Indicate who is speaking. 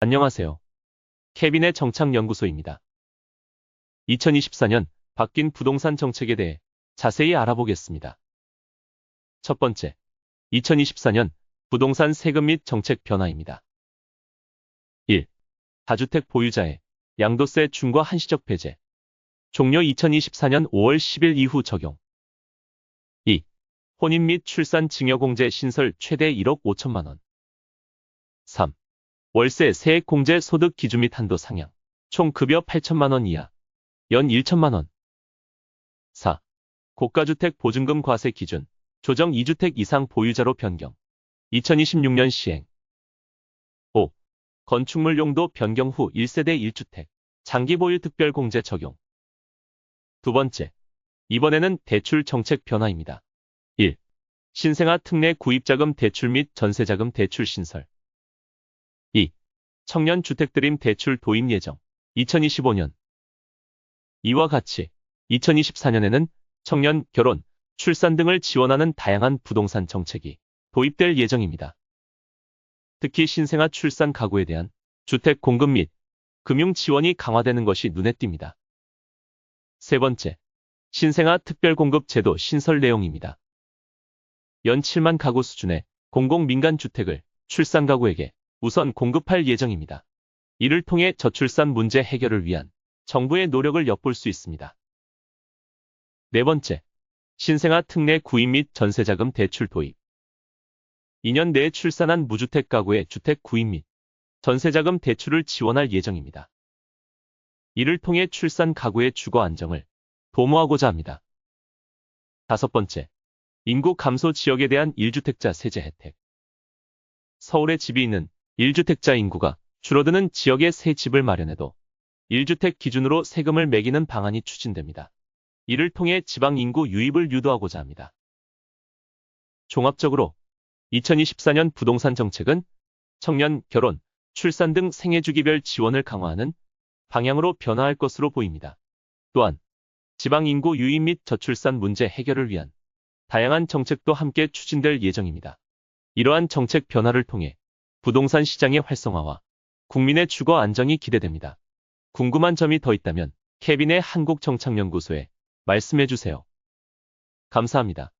Speaker 1: 안녕하세요. 케빈의 정착연구소입니다. 2024년 바뀐 부동산 정책에 대해 자세히 알아보겠습니다. 첫 번째, 2024년 부동산 세금 및 정책 변화입니다. 1. 다주택 보유자의 양도세 중과 한시적 배제. 종료 2024년 5월 10일 이후 적용. 2. 혼인 및 출산 증여공제 신설 최대 1억 5천만 원. 3. 월세 세액 공제 소득 기준 및 한도 상향. 총 급여 8천만 원 이하. 연 1천만 원. 4. 고가주택 보증금 과세 기준. 조정 2주택 이상 보유자로 변경. 2026년 시행. 5. 건축물 용도 변경 후 1세대 1주택. 장기 보유 특별 공제 적용. 두 번째. 이번에는 대출 정책 변화입니다. 1. 신생아 특례 구입자금 대출 및 전세자금 대출 신설. 2. 청년 주택드림 대출 도입 예정. 2025년. 이와 같이 2024년에는 청년, 결혼, 출산 등을 지원하는 다양한 부동산 정책이 도입될 예정입니다. 특히 신생아 출산 가구에 대한 주택 공급 및 금융 지원이 강화되는 것이 눈에 띕니다. 세 번째, 신생아 특별 공급 제도 신설 내용입니다. 연 7만 가구 수준의 공공 민간 주택을 출산 가구에게 우선 공급할 예정입니다. 이를 통해 저출산 문제 해결을 위한 정부의 노력을 엿볼 수 있습니다. 네 번째, 신생아 특례 구입 및 전세자금 대출 도입. 2년 내에 출산한 무주택 가구의 주택 구입 및 전세자금 대출을 지원할 예정입니다. 이를 통해 출산 가구의 주거 안정을 도모하고자 합니다. 다섯 번째, 인구 감소 지역에 대한 1주택자 세제 혜택. 서울에 집이 있는 1주택자 인구가 줄어드는 지역에 새 집을 마련해도 1주택 기준으로 세금을 매기는 방안이 추진됩니다. 이를 통해 지방 인구 유입을 유도하고자 합니다. 종합적으로 2024년 부동산 정책은 청년, 결혼, 출산 등 생애 주기별 지원을 강화하는 방향으로 변화할 것으로 보입니다. 또한 지방 인구 유입 및 저출산 문제 해결을 위한 다양한 정책도 함께 추진될 예정입니다. 이러한 정책 변화를 통해 부동산 시장의 활성화와 국민의 주거 안정이 기대됩니다. 궁금한 점이 더 있다면 케빈의 한국정착연구소에 말씀해 주세요. 감사합니다.